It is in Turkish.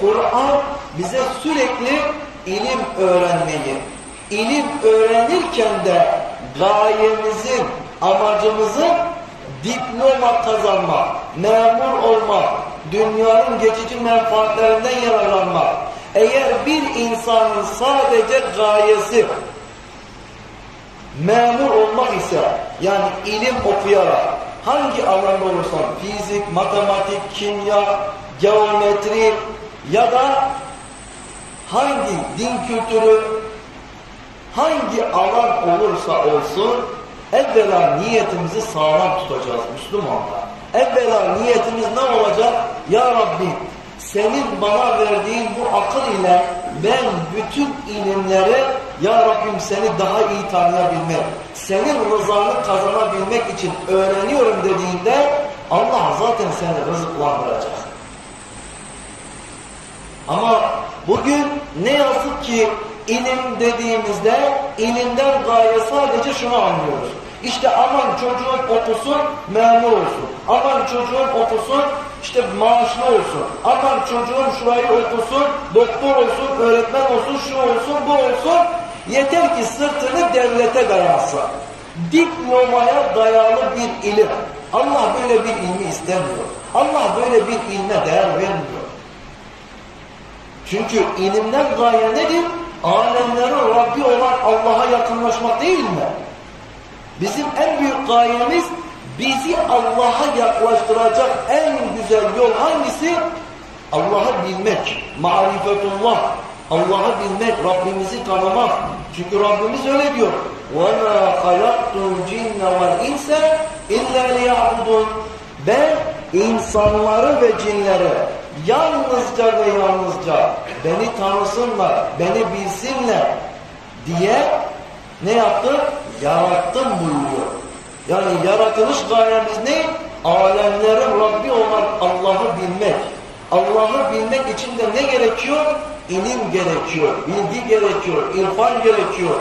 Kur'an bize sürekli ilim öğrenmeyi, ilim öğrenirken de gayemizin, amacımızın diploma kazanmak, memur olmak, dünyanın geçici menfaatlerinden yararlanmak. Eğer bir insanın sadece gayesi memur olmak ise yani ilim okuyarak hangi alanda olursan fizik, matematik, kimya, geometri ya da hangi din kültürü hangi alan olursa olsun evvela niyetimizi sağlam tutacağız Müslümanlar. Evvela niyetimiz ne olacak? Ya Rabbi senin bana verdiğin bu akıl ile ben bütün ilimleri Ya Rabbim seni daha iyi tanıyabilmek, senin rızanı kazanabilmek için öğreniyorum dediğinde Allah zaten seni rızıklandıracak. Ama bugün ne yazık ki ilim dediğimizde ilimden gaye sadece şunu anlıyoruz. İşte aman çocuğun okusun memur olsun. Aman çocuğun okusun işte maaşlı olsun. Aman çocuğun şurayı okusun doktor olsun, öğretmen olsun, şu olsun, bu olsun. Yeter ki sırtını devlete dayansın. Diplomaya dayalı bir ilim. Allah böyle bir ilmi istemiyor. Allah böyle bir ilme değer vermiyor. Çünkü ilimden gaye nedir? Alemlerin Rabbi olan Allah'a yakınlaşmak değil mi? Bizim en büyük gayemiz bizi Allah'a yaklaştıracak en güzel yol hangisi? Allah'ı bilmek, marifetullah. Allah'ı bilmek, Rabbimizi tanımak. Çünkü Rabbimiz öyle diyor. وَمَا خَلَقْتُ الْجِنَّ وَالْاِنْسَ اِلَّا لِيَعْبُدُونَ Ben insanları ve cinleri yalnızca ve yalnızca beni tanısınlar, beni bilsinler diye ne yaptı? Yarattım buyuruyor. Yani yaratılış gayemiz ne? Alemlerin Rabbi olan Allah'ı bilmek. Allah'ı bilmek için de ne gerekiyor? İlim gerekiyor, bilgi gerekiyor, irfan gerekiyor.